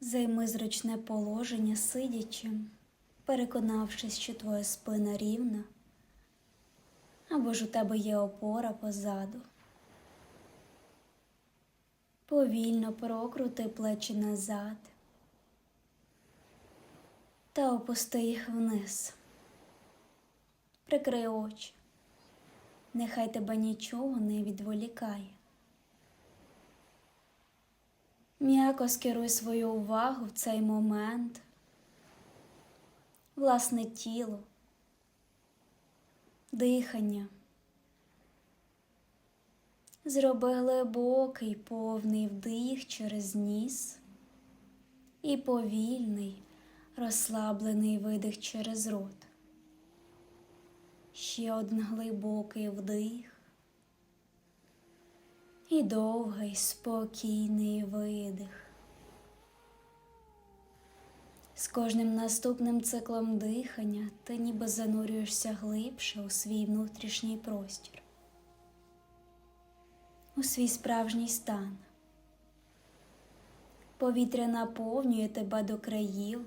Займи зручне положення сидячи, переконавшись, що твоя спина рівна, або ж у тебе є опора позаду. Повільно прокрути плечі назад та опусти їх вниз. Прикрий очі. Нехай тебе нічого не відволікає. М'яко скеруй свою увагу в цей момент, власне тіло, дихання. Зроби глибокий повний вдих через ніс і повільний, розслаблений видих через рот. Ще один глибокий вдих і довгий, спокійний видих. З кожним наступним циклом дихання ти ніби занурюєшся глибше у свій внутрішній простір, у свій справжній стан. Повітря наповнює тебе до країв,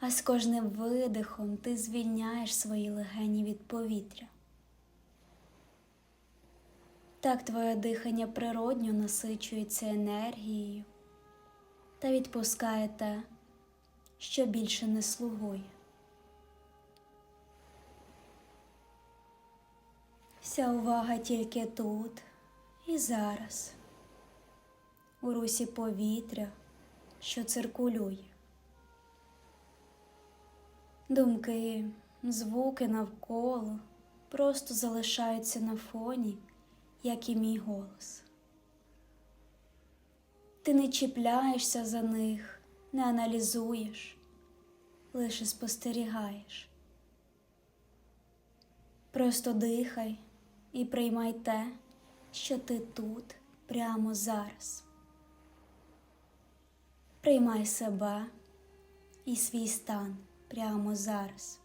а з кожним видихом ти звільняєш свої легені від повітря. Так твоє дихання природньо насичується енергією та відпускає те, що більше не слугує. Вся увага тільки тут і зараз, у русі повітря, що циркулює. Думки, звуки навколо просто залишаються на фоні як і мій голос. Ти не чіпляєшся за них, не аналізуєш, лише спостерігаєш. Просто дихай і приймай те, що ти тут прямо зараз. Приймай себе і свій стан прямо зараз.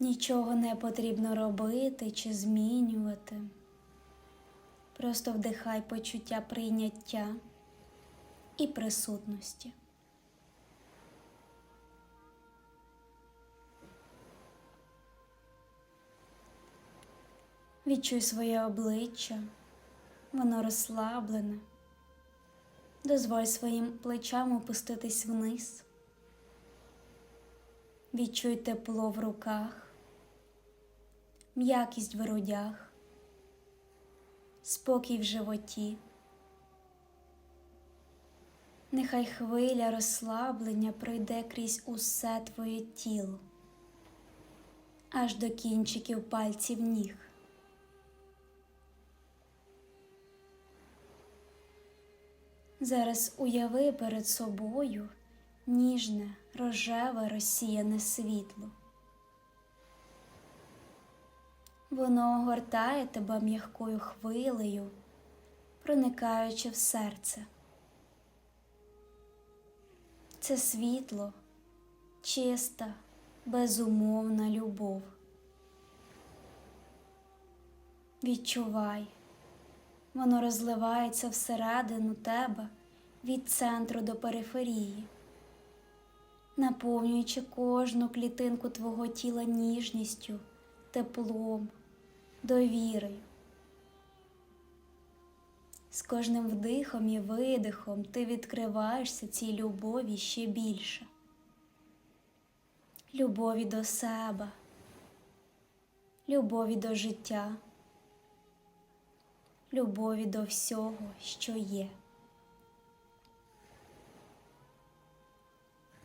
Нічого не потрібно робити чи змінювати. Просто вдихай почуття прийняття і присутності. Відчуй своє обличчя, воно розслаблене. Дозволь своїм плечам опуститись вниз. Відчуй тепло в руках, м'якість в грудях, спокій в животі. Нехай хвиля розслаблення пройде крізь усе твоє тіло, аж до кінчиків пальців ніг. Зараз уяви перед собою ніжне, рожеве розсіяне світло. Воно огортає тебе м'якою хвилею, проникаючи в серце. Це світло, чиста, безумовна любов. Відчувай, воно розливається всередину тебе від центру до периферії наповнюючи кожну клітинку твого тіла ніжністю, теплом, довірою. З кожним вдихом і видихом ти відкриваєшся цій любові ще більше. Любові до себе, любові до життя, любові до всього, що є.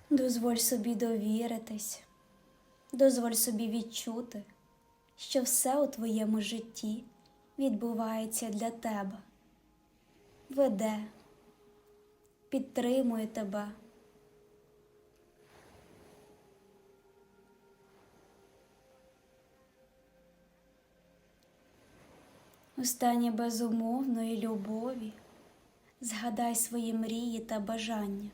Дозволь собі довіритись, дозволь собі відчути, що все у твоєму житті відбувається для тебе, веде, підтримує тебе. У стані безумовної любові згадай свої мрії та бажання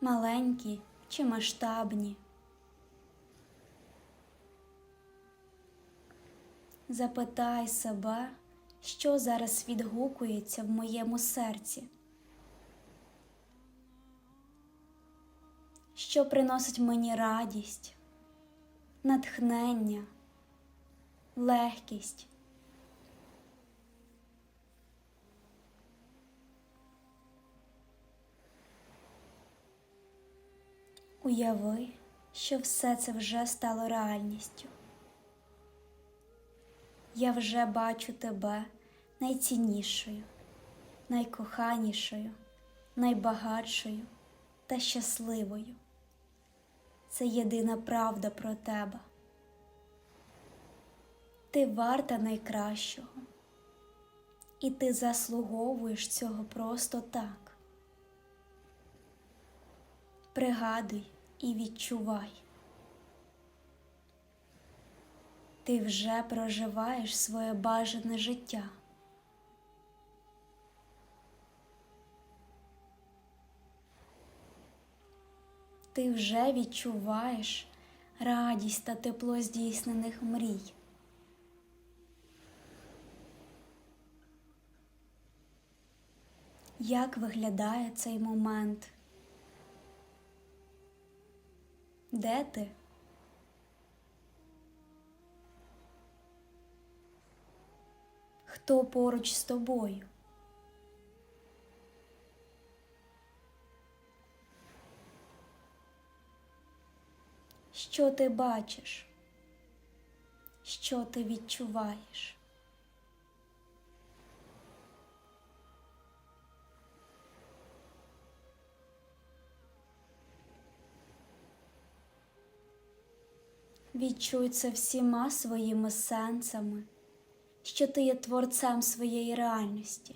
маленькі чи масштабні. Запитай себе, що зараз відгукується в моєму серці, що приносить мені радість, натхнення, легкість. Уяви, що все це вже стало реальністю. Я вже бачу тебе найціннішою, найкоханішою, найбагатшою та щасливою. Це єдина правда про тебе. Ти варта найкращого, і ти заслуговуєш цього просто так. Пригадуй і відчувай. Ти вже проживаєш своє бажане життя. Ти вже відчуваєш радість та тепло здійснених мрій. Як виглядає цей момент? Де ти? Хто поруч з тобою? Що ти бачиш? Що ти відчуваєш? Відчуй це всіма своїми сенсами, що ти є творцем своєї реальності,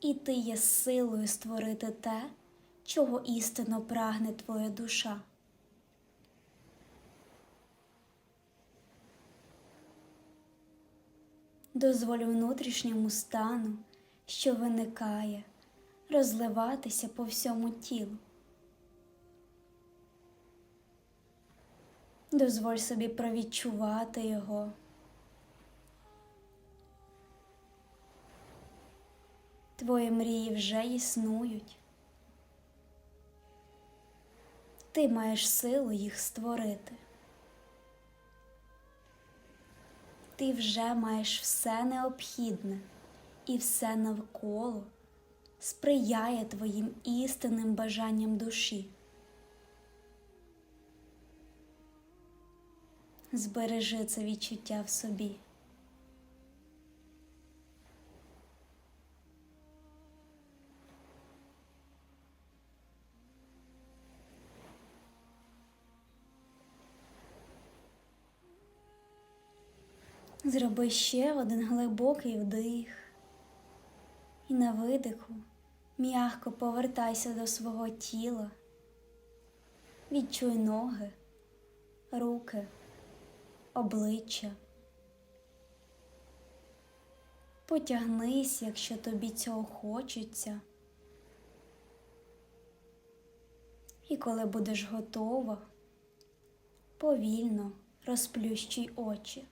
і ти є силою створити те, чого істинно прагне твоя душа. Дозволь внутрішньому стану, що виникає, розливатися по всьому тілу. Дозволь собі провідчувати його. Твої мрії вже існують. Ти маєш силу їх створити. Ти вже маєш все необхідне і все навколо сприяє твоїм істинним бажанням душі. Збережи це відчуття в собі. Зроби ще один глибокий вдих і на видиху м'ягко повертайся до свого тіла. Відчуй ноги, руки, обличчя. Потягнись, якщо тобі цього хочеться. І коли будеш готова, повільно розплющуй очі.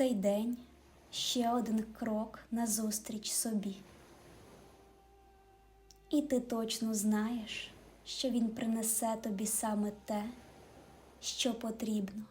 Цей день ще один крок назустріч собі. І ти точно знаєш, що він принесе тобі саме те, що потрібно.